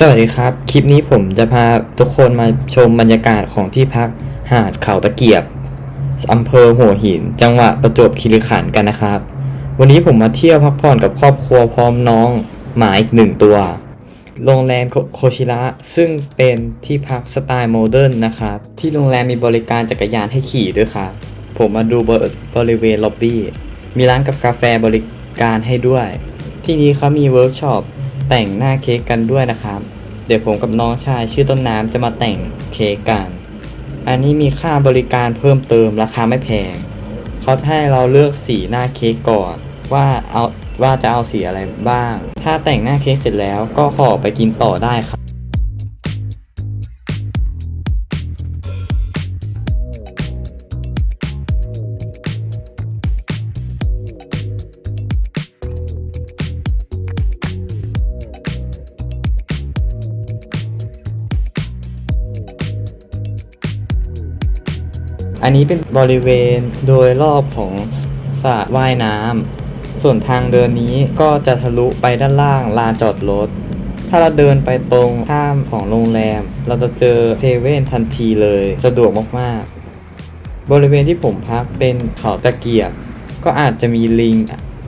สวัสดีครับ คลิปนี้ผมจะพาทุกคนมาชมบรรยากาศของที่พักหาดเขาตะเกียบอำเภอหัวหิน จังหวัดประจวบคีรีขันธ์กันนะครับ วันนี้ผมมาเที่ยวพักผ่อนกับครอบครัวพร้อมน้องหมาอีกหนึ่งตัว โรงแรมโคชิระซึ่งเป็นที่พักสไตล์โมเดิร์นนะครับ ที่โรงแรมมีบริการจักรยานให้ขี่ด้วยครับ ผมมาดูบบริเวณล็อบบี้ มีร้านกับกาแฟบริการให้ด้วย ที่นี้เขามีเวิร์กช็อป แต่งหน้าเค้กกันด้วยนะครับ เดี๋ยวผมกับน้องชายชื่อต้นน้ำจะมาแต่งเค้กกัน อันนี้มีค่าบริการเพิ่มเติมราคาไม่แพง เขาจะให้เราเลือกสีหน้าเค้กก่อนว่าเอาว่าจะเอาสีอะไรบ้าง ถ้าแต่งหน้าเค้กเสร็จแล้วก็ขอไปกินต่อได้ครับ อันนี้เป็นบริเวณโดยรอบของสระว่ายน้ำส่วนทางเดินนี้ก็จะทะลุไปด้านล่างลานจอดรถ ถ้าเราเดินไปตรงข้ามของโรงแรม เราจะเจอเซเว่นทันทีเลยสะดวกมากๆ บริเวณที่ผมพักเป็นเขาตะเกียบ ก็อาจจะมีลิง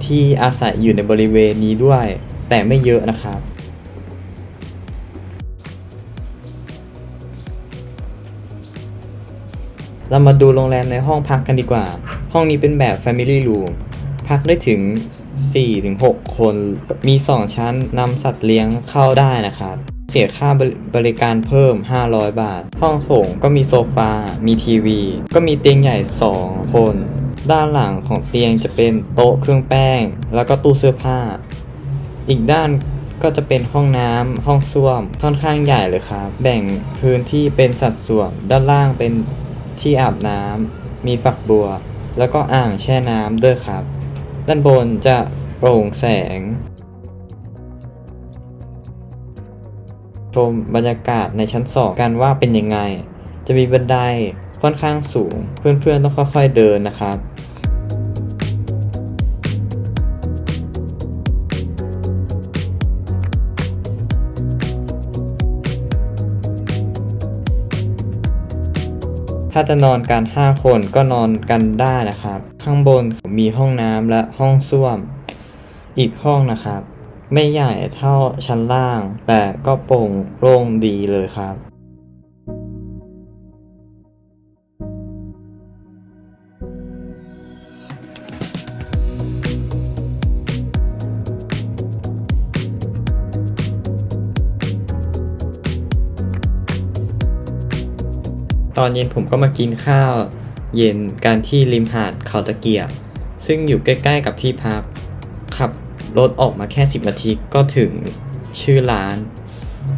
ที่อาศัยอยู่ในบริเวณนี้ด้วย แต่ไม่เยอะนะครับ เรามาดูโรงแรมในห้องพักกันดีกว่า ห้องนี้เป็นแบบ Family Room พักได้ถึง 4-6 คน มี 2 ชั้นนำสัตว์เลี้ยงเข้าได้นะครับ เสียค่าบริบริการเพิ่ม 500 บาท ห้องโถงก็มีโซฟา มีทีวี ก็มีเตียงใหญ่ 2 คน ด้านหลังของเตียงจะเป็นโต๊ะเครื่องแป้ง แล้วก็ตู้เสื้อผ้า อีกด้านก็จะเป็นห้องน้ำห้องส้วมค่อนข้างใหญ่เลยครับ แบ่งพื้นที่เป็นสัดส่วน ด้านล่างเป็น ที่อาบน้ำ มีฝักบัว แล้วก็อ่างแช่น้ำด้วยครับ ด้านบนจะโปร่งแสง ชมบรรยากาศในชั้นสองกันว่าเป็นยังไง จะมีบันไดค่อนข้างสูง เพื่อนๆต้องค่อยๆเดินนะครับ ถ้าจะนอนกัน 5 คนก็นอนกันได้นะครับ ข้างบนมีห้องน้ำและห้องส้วม อีกห้องนะครับ ไม่ใหญ่เท่าชั้นล่าง แต่ก็โปร่งโล่งดีเลยครับ อนเย็นผมก็มากินข้าว เย็นกันที่ริมหาดเขาตะเกียบ ซึ่งอยู่ใกล้ๆกับที่พัก ขับรถออกมาแค่ 10 นาทีก็ถึงชื่อร้าน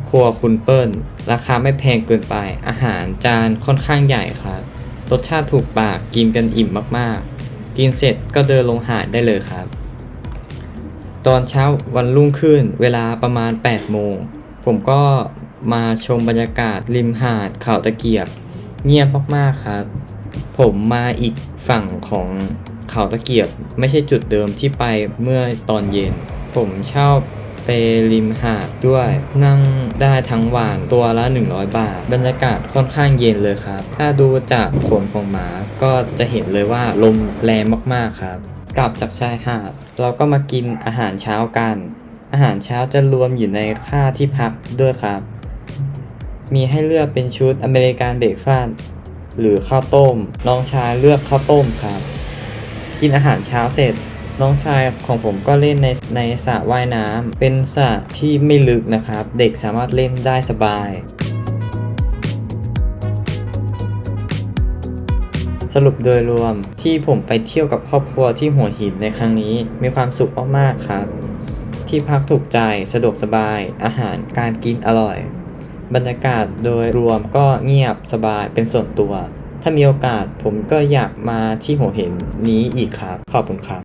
ครัวคุณเปิ้ล ราคาไม่แพงเกินไป อาหารจานค่อนข้างใหญ่ครับ รสชาติถูกปากกินกันอิ่มมากๆ กินเสร็จก็เดินลงหาดได้เลยครับ ตอนเช้าวันรุ่งขึ้นเวลาประมาณ 8 โมง ผมก็มาชมบรรยากาศริมหาดเขาตะเกียบ เงียบมากๆครับ ผมมาอีกฝั่งของเขาตะเกียบไม่ใช่จุดเดิมที่ไปเมื่อตอนเย็น ผมเช่าไปริมหาดด้วยนั่งได้ทั้งวันตัวละ 100 บาท บรรยากาศค่อนข้างเย็นเลยครับ ถ้าดูจากขนของหมาก็จะเห็นเลยว่าลมแรงมากๆครับ กลับจากชายหาด เราก็มากินอาหารเช้ากัน อาหารเช้าจะรวมอยู่ในค่าที่พักด้วยครับ มีให้เลือกเป็นชุดอเมริกันเบรกฟาสหรือข้าวต้ม น้องชายเลือกข้าวต้มครับ กินอาหารเช้าเสร็จ น้องชายของผมก็เล่นในในสระว่ายน้ำเป็นสระที่ไม่ลึกนะครับ เด็กสามารถเล่นได้สบายสรุปโดยรวมที่ผมไปเที่ยวกับครอบครัวที่หัวหินในครั้งนี้มีความสุขมากๆครับ ที่พักถูกใจสะดวกสบาย อาหารการกินอร่อย บรรยากาศโดยรวมก็เงียบสบายเป็นส่วนตัว ถ้ามีโอกาสผมก็อยากมาที่หัวหินนี้อีกครับ ขอบคุณครับ